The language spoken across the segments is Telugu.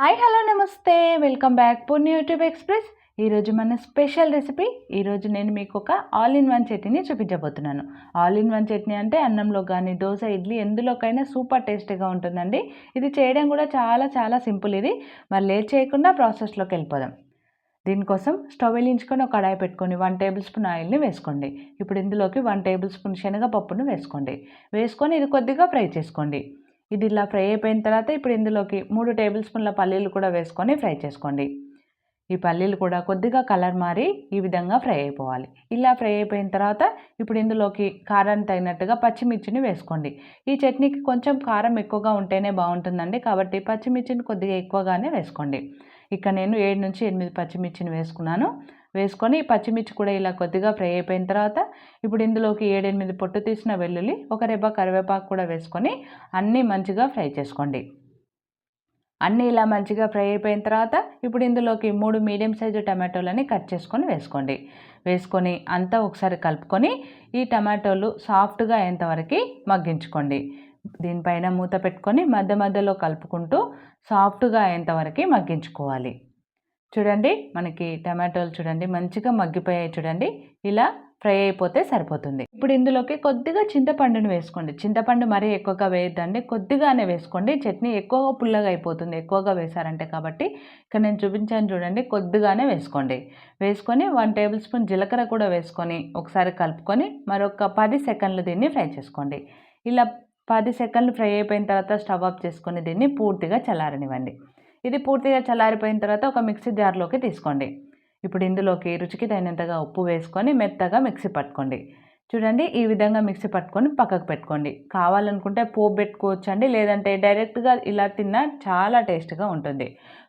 హాయ్ హలో నమస్తే. Welcome back Purni YouTube express. ఈరోజు మన స్పెషల్ రెసిపీ. ఈరోజు నేను మీకు ఒక ఆల్ ఇన్ వన్ చట్నీని చూపించబోతున్నాను. ఆల్ ఇన్ వన్ చట్నీ అంటే అన్నంలో కానీ దోశ ఇడ్లీ ఎందులోకైనా సూపర్ టేస్టీగా ఉంటుందండి. ఇది చేయడం కూడా చాలా చాలా సింపుల్ ఇది. మరి లేట్ చేయకుండా ప్రాసెస్లోకి వెళ్ళిపోదాం. దీనికోసం స్టవ్ వెలించుకొని ఒక కడాయి పెట్టుకొని వన్ టేబుల్ స్పూన్ ఆయిల్ని వేసుకోండి. ఇప్పుడు ఇందులోకి వన్ టేబుల్ స్పూన్ శనగపప్పును వేసుకోండి. వేసుకొని ఇది కొద్దిగా ఫ్రై చేసుకోండి. ఇది ఇలా ఫ్రై అయిపోయిన తర్వాత ఇప్పుడు ఇందులోకి మూడు టేబుల్ స్పూన్ల పల్లీలు కూడా వేసుకొని ఫ్రై చేసుకోండి. ఈ పల్లీలు కూడా కొద్దిగా కలర్ మారి ఈ విధంగా ఫ్రై అయిపోవాలి. ఇలా ఫ్రై అయిపోయిన తర్వాత ఇప్పుడు ఇందులోకి కారాన్ని తగినట్టుగా పచ్చిమిర్చిని వేసుకోండి. ఈ చట్నీకి కొంచెం కారం ఎక్కువగా ఉంటేనే బాగుంటుందండి. కాబట్టి పచ్చిమిర్చిని కొద్దిగా ఎక్కువగానే వేసుకోండి. ఇక్కడ నేను ఏడు నుంచి ఎనిమిది పచ్చిమిర్చిని వేసుకున్నాను. వేసుకొని పచ్చిమిర్చి కూడా ఇలా కొద్దిగా ఫ్రై అయిపోయిన తర్వాత ఇప్పుడు ఇందులోకి ఏడెనిమిది పొట్టు తీసిన వెల్లుల్లి ఒక రెబ్బ కరివేపాకు కూడా వేసుకొని అన్నీ మంచిగా ఫ్రై చేసుకోండి. అన్నీ ఇలా మంచిగా ఫ్రై అయిపోయిన తర్వాత ఇప్పుడు ఇందులోకి మూడు మీడియం సైజు టమాటోలని కట్ చేసుకొని వేసుకోండి. వేసుకొని అంతా ఒకసారి కలుపుకొని ఈ టమాటోలు సాఫ్ట్గా అయ్యేంతవరకు మగ్గించుకోండి. దీనిపైన మూత పెట్టుకొని మధ్య మధ్యలో కలుపుకుంటూ సాఫ్ట్గా అయ్యేంతవరకు మగ్గించుకోవాలి. చూడండి మనకి టమాటోలు చూడండి మంచిగా మగ్గిపోయాయి చూడండి ఇలా ఫ్రై అయిపోతే సరిపోతుంది. ఇప్పుడు ఇందులోకి కొద్దిగా చింతపండుని వేసుకోండి. చింతపండు మరీ ఎక్కువగా వేయద్దండి. కొద్దిగానే వేసుకోండి. చట్నీ ఎక్కువగా పుల్లగా అయిపోతుంది. ఎక్కువగా వేసారంటే కాబట్టి ఇక్కడ నేను చూపించాను చూడండి కొద్దిగానే వేసుకోండి. వేసుకొని వన్ టేబుల్ స్పూన్ జీలకర్ర కూడా వేసుకొని ఒకసారి కలుపుకొని మరొక పది సెకండ్లు దీన్ని ఫ్రై చేసుకోండి. ఇలా పది సెకండ్లు ఫ్రై అయిపోయిన తర్వాత స్టవ్ ఆఫ్ చేసుకొని దీన్ని పూర్తిగా చల్లారనివ్వండి. ఇది పూర్తిగా చల్లారిపోయిన తర్వాత ఒక మిక్సీ జార్లోకి తీసుకోండి. ఇప్పుడు ఇందులోకి రుచికి తగినంతగా ఉప్పు వేసుకొని మెత్తగా మిక్సీ పట్టుకోండి. చూడండి ఈ విధంగా మిక్సీ పట్టుకొని పక్కకు పెట్టుకోండి. కావాలనుకుంటే పోపు పెట్టుకోవచ్చండి లేదంటే డైరెక్ట్గా ఇలా తిన్నా చాలా టేస్ట్గా ఉంటుంది.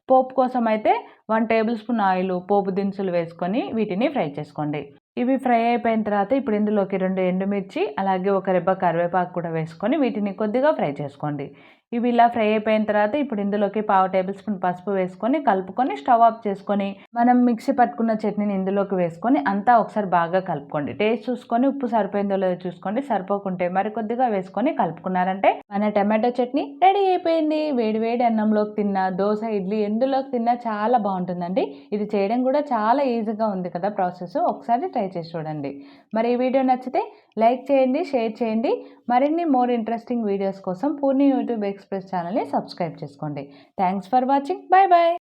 పోపు కోసం అయితే వన్ టేబుల్ స్పూన్ ఆయిల్ పోపు దినుసులు వేసుకొని వీటిని ఫ్రై చేసుకోండి. ఇవి ఫ్రై అయిపోయిన తర్వాత ఇప్పుడు ఇందులోకి రెండు ఎండుమిర్చి అలాగే ఒక రెబ్బ కరివేపాకు కూడా వేసుకొని వీటిని కొద్దిగా ఫ్రై చేసుకోండి. ఇవి ఇలా ఫ్రై అయిపోయిన తర్వాత ఇప్పుడు ఇందులోకి పావు టేబుల్ స్పూన్ పసుపు వేసుకొని కలుపుకొని స్టవ్ ఆఫ్ చేసుకొని మనం మిక్సీ పట్టుకున్న చట్నీని ఇందులోకి వేసుకొని అంతా ఒకసారి బాగా కలుపుకోండి. టేస్ట్ చూసుకొని ఉప్పు సరిపోయిందో లేదో చూసుకోండి. సరిపోకుంటే మరి కొద్దిగా వేసుకొని కలుపుకున్నారంటే మన టమాటో చట్నీ రెడీ అయిపోయింది. వేడి వేడి అన్నంలోకి తిన్నా దోశ ఇడ్లీ ఎందులోకి తిన్నా చాలా బాగుంటుందండి. ఇది చేయడం కూడా చాలా ఈజీగా ఉంది కదా ప్రాసెస్. ఒకసారి ట్రై చేసి చూడండి. మరి ఈ వీడియో నచ్చితే లైక్ చేయండి షేర్ చేయండి. మరిన్ని మోర్ ఇంట్రెస్టింగ్ వీడియోస్ కోసం పూర్ణి యూట్యూబ్ ఎక్స్ప్రెస్ ఛానల్ని సబ్స్క్రైబ్ చేసుకోండి. Thanks for watching. Bye bye